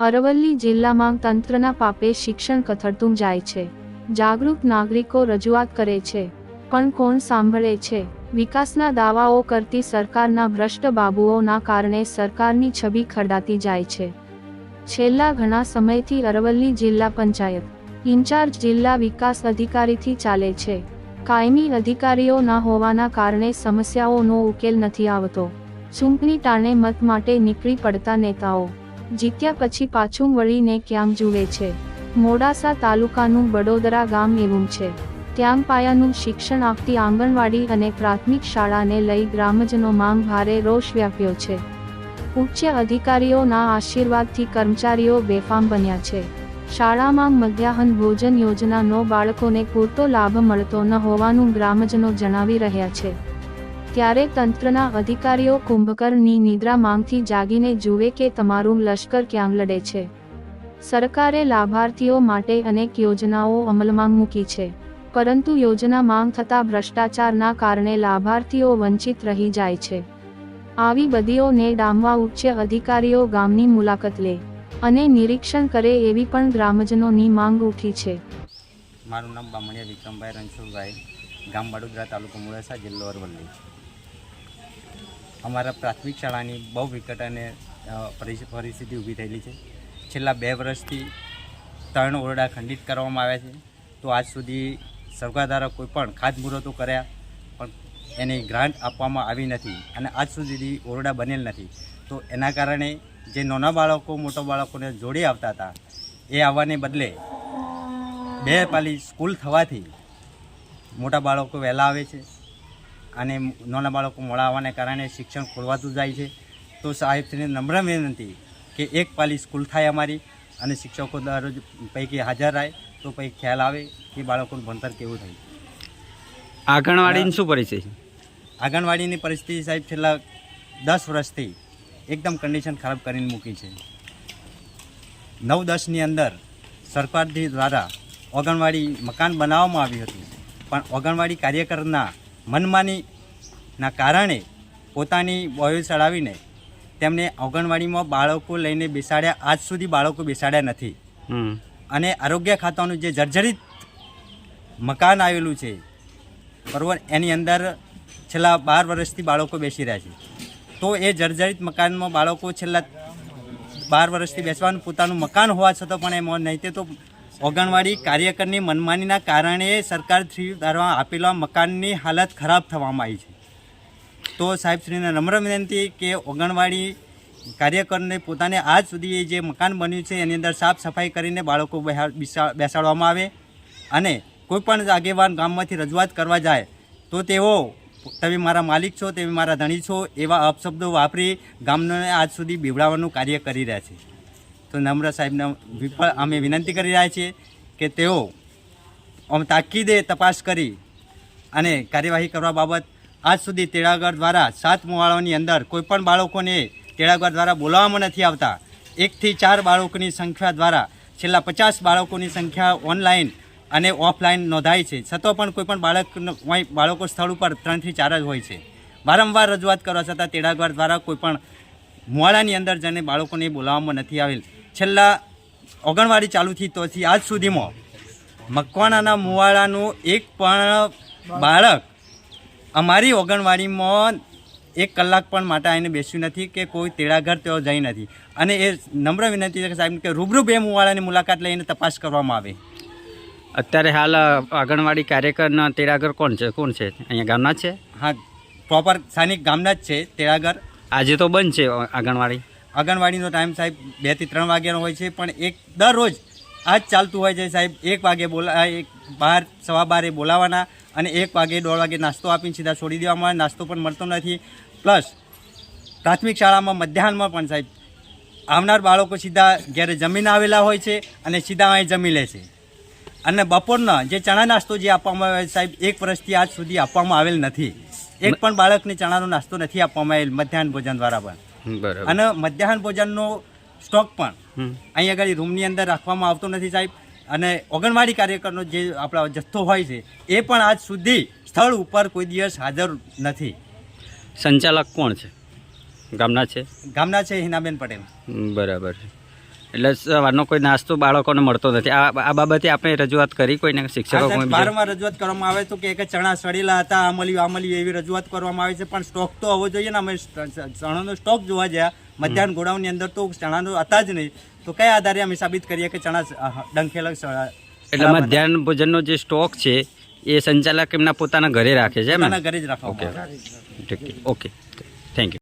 અરવલ્લી જિલ્લામાં તંત્રના પાપે શિક્ષણ કથળતું જાય છે. જાગૃત નાગરિકો રજૂઆત કરે છે. પણ કોણ સાંભળે છે? વિકાસના દાવાઓ કરતી સરકારના ભ્રષ્ટ બાબુઓના કારણે સરકારની છબી ખરડાતી જાય છે. છેલ્લા ઘણા સમયથી અરવલ્લી જિલ્લા પંચાયત ઇન્ચાર્જ જિલ્લા વિકાસ અધિકારીથી ચાલે છે. કાયમી અધિકારીઓ ન હોવાના કારણે સમસ્યાઓનો ઉકેલ નથી આવતો. ચૂંટણી ટાણે મત માટે નીકળી પડતા નેતાઓ જીત્યા પછી પાછું વળીને ક્યાંક જુએ છે. મોડાસા તાલુકાનું બડોદરા ગામ એવું છે. ત્યાં પાયાનું શિક્ષણ આપતી આંગણવાડી અને પ્રાથમિક શાળાને લઈ ગ્રામજનો માંગ ભારે રોષ વ્યાપ્યો છે. ઉચ્ચ અધિકારીઓના આશીર્વાદથી કર્મચારીઓ બેફામ બન્યા છે. શાળામાં મધ્યાહન ભોજન યોજનાનો બાળકોને પૂરતો લાભ મળતો ન હોવાનું ગ્રામજનો જણાવી રહ્યા છે. ત્યારે તંત્રના અધિકારીઓ કુંભકર્ણની નિદ્રા માંગથી જાગીને જુએ કે તમારું લશ્કર ક્યાં લડે છે. સરકારે લાભાર્થીઓ માટે અનેક યોજનાઓ અમલમાં મૂકી છે. પરંતુ યોજના માંગ થતા ભ્રષ્ટાચારના કારણે લાભાર્થીઓ વંચિત રહી જાય છે. આવી બદીઓને ડામવા ઉચ્ચ અધિકારીઓ ગામની મુલાકાત લે અને નિરીક્ષણ કરે એવી પણ ગ્રામજનોની માંગ ઉઠી છે. મારું નામ બામણિયા વિક્રમભાઈ રણછોડભાઈ, ગામ વડોદરા તાલુકો મોડાસા, જિલ્લો અરવલ્લી. અમારા પ્રાથમિક શાળાની બહુ વિકટ અને પરિસ્થિતિ ઊભી થયેલી છે. છેલ્લા બે વર્ષથી ત્રણ ઓરડા ખંડિત કરવામાં આવ્યા છે. તો આજ સુધી સરકાર કોઈ પણ ખાતમુહૂર્તો કર્યા, પણ એની ગ્રાન્ટ આપવામાં આવી નથી અને આજ સુધી ઓરડા બનેલ નથી. તો એના કારણે જે નાના બાળકો, મોટા બાળકોને જોડી આવતા હતા, એ આવવાને બદલે બે પાલી સ્કૂલ થવાથી મોટા બાળકો વહેલા આવે છે. અને નાના બાળકો મોડા આવવાને કારણે શિક્ષણ ખોરવાતું જાય છે. તો સાહેબશ્રીને નમ્ર વિનંતી કે એક પાલી સ્કૂલ થાય અમારી અને શિક્ષકો દરરોજ પૈકી હાજર રહે તો પછી ખ્યાલ આવે કે બાળકોનું ભણતર કેવું થયું. આંગણવાડીની શું પરિસ્થિતિ આંગણવાડીની પરિસ્થિતિ સાહેબ છેલ્લા દસ વર્ષથી એકદમ કન્ડિશન ખરાબ કરીને મૂકી છે. નવ દસની અંદર સરકારથી દ્વારા આંગણવાડી મકાન બનાવવામાં આવ્યું હતું. પણ આંગણવાડી કાર્યકરના મનમાનીના કારણે પોતાની બોયો ચડાવીને તેમને આંગણવાડીમાં બાળકો લઈને બેસાડ્યા. આજ સુધી બાળકો બેસાડ્યા નથી. અને આરોગ્ય ખાતાનું જે જર્જરિત મકાન આવેલું છે બરાબર એની અંદર છેલ્લા બાર વર્ષથી બાળકો બેસી રહ્યા છે. તો એ જર્જરિત મકાનમાં બાળકો છેલ્લા બાર વર્ષથી બેસવાનું પોતાનું મકાન હોવા છતાં પણ એમાં નહીં તે તો ઓગણવાડી કાર્યકરની મનમાનીના કારણે સરકાર શ્રી દ્વારા આપેલા મકાનની હાલત ખરાબ થવામાં આવી છે. તો સાહેબશ્રીને નમ્ર વિનંતી કે ઓગણવાડી કાર્યકરને પોતાને આજ સુધી જે મકાન બન્યું છે, એની અંદર સાફ સફાઈ કરીને બાળકો બેસાડવામાં આવે અને કોઈપણ આગેવાન ગામમાંથી રજૂઆત કરવા જાય, તો તેઓ તમે મારા માલિક છો, તમે મારા ધણી છો, એવા અપશબ્દો વાપરી ગામને આજ સુધી બીવડાવવાનું કાર્ય કરી રહ્યા છે. તો નમ્ર સાહેબને વિફળ અમે વિનંતી કરી રહ્યા છીએ કે તેઓ આમ તાકીદે તપાસ કરી અને કાર્યવાહી કરવા બાબત આજ સુધી તેડાગર દ્વારા સાત મોવાળાની અંદર કોઈપણ બાળકોને તેડાગર દ્વારા બોલાવવામાં નથી આવતા. એકથી ચાર બાળકોની સંખ્યા દ્વારા છેલ્લા પચાસ બાળકોની સંખ્યા ઓનલાઈન અને ઓફલાઈન નોંધાય છે. છતાં પણ કોઈપણ બાળક બાળકો સ્થળ ઉપર ત્રણથી ચાર જ હોય છે. વારંવાર રજૂઆત કરવા છતાં તેડાગર દ્વારા કોઈપણ મોવાડાની અંદર જઈને બાળકોને બોલાવવામાં નથી આવેલ. છેલ્લા ઓગણવાડી ચાલુથી તોથી આજ સુધીમાં મકવાણાના મુવાડાનું એક પણ બાળક અમારી ઓગણવાડીમાં એક કલાક પણ માટે આવીને બેસ્યું નથી કે કોઈ તેડાઘર તેઓ જઈ નથી. અને એ નમ્ર વિનંતી છે કે સાહેબ કે રૂબરૂ બે મુવાડાની મુલાકાત લઈને તપાસ કરવામાં આવે. અત્યારે હાલ આંગણવાડી કાર્યકરના તેડાગર કોણ છે? કોણ છે? અહીંયા ગામના છે? હા પ્રોપર સ્થાનિક ગામના જ છે તેડાગર આજે તો બંધ છે આંગણવાડી. આંગણવાડીનો ટાઈમ સાહેબ બેથી ત્રણ વાગ્યાનો હોય છે પણ એક દરરોજ આ જ ચાલતું હોય છે સાહેબ એક વાગે બોલા એક બાર સવા બારે બોલાવવાના અને એક વાગે દોઢ વાગે નાસ્તો આપીને સીધા છોડી દેવામાં આવે નાસ્તો પણ મળતો નથી. પ્લસ પ્રાથમિક શાળામાં મધ્યાહનમાં પણ સાહેબ આવનાર બાળકો સીધા ઘેરે જમીન આવેલા હોય છે અને સીધા અહીં જમી લે છે. અને બપોરના જે ચણા નાસ્તો જે આપવામાં આવે સાહેબ એક વર્ષથી આજ સુધી આપવામાં આવેલ નથી. એક પણ બાળકને ચણાનો નાસ્તો નથી આપવામાં આવેલ મધ્યાહન ભોજન દ્વારા પણ. અને મધ્યાહન ભોજનનો સ્ટોક પણ હમ. અહીં આગળ રૂમની અંદર રાખવામાં આવતો નથી સાહેબ. અને ઓગણવાડી કાર્યકરનો જે આપણા જથ્થો હોય છે એ પણ આજ સુધી સ્થળ ઉપર કોઈ દિવસ હાજર નથી. સંચાલક કોણ છે? ગામના છે? ગામના છે હિનાબેન પટેલ. બરાબર છે. એટલે સવારનો કોઈ નાસ્તો બાળકોને મળતો નથી. આ આ બાબતે આપણે રજૂઆત કરી કોઈને શિક્ષકો બારંવાર રજૂઆત કરવામાં આવે તો કે ચણા સડેલા હતા આ મળ્યું એવી રજૂઆત કરવામાં આવે છે. પણ સ્ટોક તો હોવો જોઈએ ને અમે ચણાનો સ્ટોક જોવા ગયા. મધ્યાહન ગોડાઉનની અંદર તો ચણાનો હતા જ નહીં. તો કયા આધારે અમે સાબિત કરીએ કે ચણા ડંખેલા એટલે મધ્યાહન ભોજનનો જે સ્ટોક છે એ સંચાલક એમના પોતાના ઘરે રાખે છે એમ ઘરે જ રાખો ઓકે. ઓકે. Thank you.